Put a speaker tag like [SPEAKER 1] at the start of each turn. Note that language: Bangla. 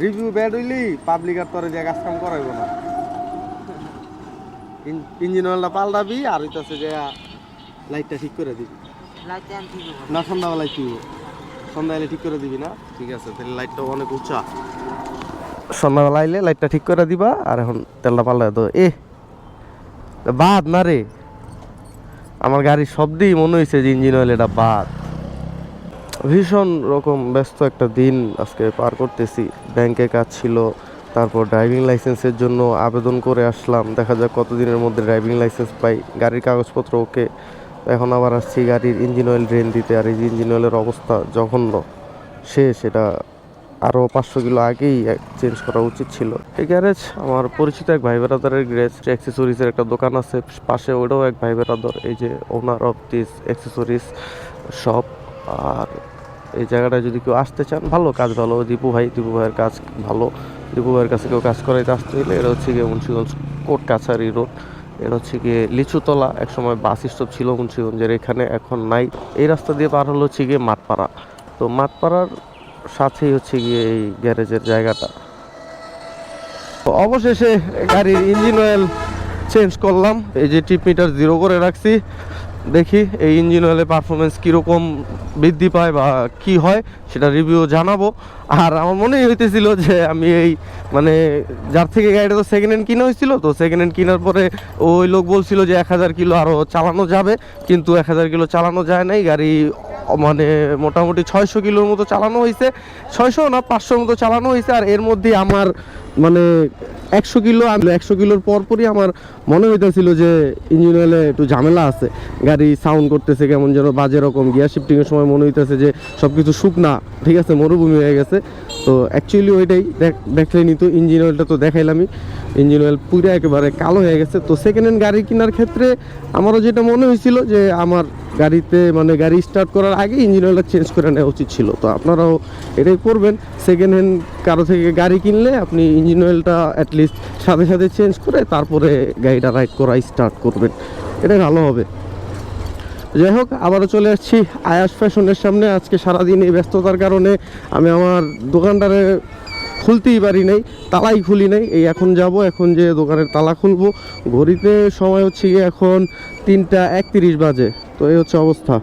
[SPEAKER 1] রিভিউ ব্যাড হইলি পাবলিক আর তোরে যে কাজ কাম করাইব না। ইঞ্জিন অয়েলটা পাল্টাবি আর হইতাছে যে লাইটটা ঠিক করে দিবি। না সন্ধ্যাবেলায় কি সন্ধ্যাবেলায় ঠিক করে দিবি না? ঠিক আছে তাহলে লাইটটা অনেক উঁচা। সন্ধ্যাবেলা আইলে লাইটটা ঠিক করে দিবা আর এখন তেলটা পাল্টা তো এ বাদ না রে। আমার গাড়ির শব্দেই মনে হয়েছে যে ইঞ্জিন অয়েল এটা বাদ। ভীষণ রকম ব্যস্ত একটা দিন আজকে পার করতেছি। ব্যাংকে কাজ ছিল, তারপর ড্রাইভিং লাইসেন্সের জন্য আবেদন করে আসলাম। দেখা যাক কতদিনের মধ্যে ড্রাইভিং লাইসেন্স পাই। গাড়ির কাগজপত্র ওকে। এখন আবার আসছি গাড়ির ইঞ্জিন অয়েল ড্রেন দিতে। আর এই যে ইঞ্জিন অয়েলের অবস্থা জঘন্য। শেষ এটা আরও পাঁচশো কিলো আগেই চেঞ্জ করা উচিত ছিল। এই গ্যারেজ আমার পরিচিত এক ভাই বেড়াদারের গ্যারেজ অ্যাক্সেসরিজের একটা দোকান আছে। পাশে ওটাও এক ভাই বেড়াদার এই যে owner of this accessories shop আর এই জায়গাটায় যদি কেউ আসতে চান, ভালো কাজ ভালো। দীপু ভাই, দীপু ভাইয়ের কাজ ভালো। দীপু ভাইয়ের কাছে কেউ কাজ করাইতে আসতে হলে এটা হচ্ছে গিয়ে মুন্সিগঞ্জ কোর্ট কাছারি রোড এটা হচ্ছে গিয়ে লিচুতলা, একসময় বাস স্টপ ছিল মুন্সিগঞ্জের, এখানে এখন নাই। এই রাস্তা দিয়ে পার হলো হচ্ছে গিয়ে মাঠপাড়া। তো মাঠপাড়ার সাথেই হচ্ছে গিয়ে এই গ্যারেজের জায়গাটা। তো অবশেষে গাড়ির ইঞ্জিন অয়েল চেঞ্জ করলাম। এই যে টিপ মিটার জিরো করে রাখছি। দেখি এই ইঞ্জিন অয়েলের পারফরমেন্স কীরকম বৃদ্ধি পায় বা কি হয়, সেটা রিভিউ জানাব। আর আমার মনেই হইতেছিল যে আমি এই মানে যার থেকে গাড়িটা তো সেকেন্ড হ্যান্ড কিনা হয়েছিল তো সেকেন্ড হ্যান্ড কেনার পরে ওই লোক বলছিল যে এক হাজার কিলো আরও চালানো যাবে, কিন্তু এক হাজার কিলো চালানো যায় নাই, গাড়ি মানে মোটামুটি ছয়শো কিলোর মতো চালানো হয়েছে। ছয়শো না পাঁচশোর মতো চালানো হয়েছে আর এর মধ্যে আমার মানে একশো কিলো আমি একশো কিলোর পরপরই আমার মনে হইতেছিল যে ইঞ্জিন অয়েলে একটু ঝামেলা আছে। গাড়ি সাউন্ড করতেছে কেমন যেন বাজে রকম। গিয়ার শিফটিংয়ের সময় মনে হইতেছে যে সব কিছু শুকনা, ঠিক আছে, মরুভূমি হয়ে গেছে। তো অ্যাকচুয়ালি ওইটাই দেখ দেখলেনি তো ইঞ্জিন অয়েলটা তো দেখাইলামই। ইঞ্জিন অয়েল পুরো একেবারে কালো হয়ে গেছে। তো সেকেন্ড হ্যান্ড গাড়ি কেনার ক্ষেত্রে আমারও যেটা মনে হয়েছিল যে আমার গাড়িতে মানে গাড়ি স্টার্ট করার আগে ইঞ্জিন অয়েলটা চেঞ্জ করে নেওয়া উচিত ছিল। তো আপনারাও এটাই করবেন। সেকেন্ড হ্যান্ড কারও থেকে গাড়ি কিনলে আপনি ইঞ্জিন অয়েলটা অ্যাটলিস্ট সাথে সাথে চেঞ্জ করে তারপরে গাড়িটা রাইড করা স্টার্ট করবেন। এটা ভালো হবে। যাই হোক, আবারও চলে আসছি আয়াস ফ্যাশনের সামনে। আজকে সারাদিন এই ব্যস্ততার কারণে আমি আমার দোকানটারে খুলতেই পারি নাই, তালাই খুলি নাই। এই এখন যাব, এখন যে দোকানের তালা খুলবো। ঘড়িতে সময় হচ্ছে এখন তিনটা একত্রিশ বাজে। তো এই হচ্ছে অবস্থা।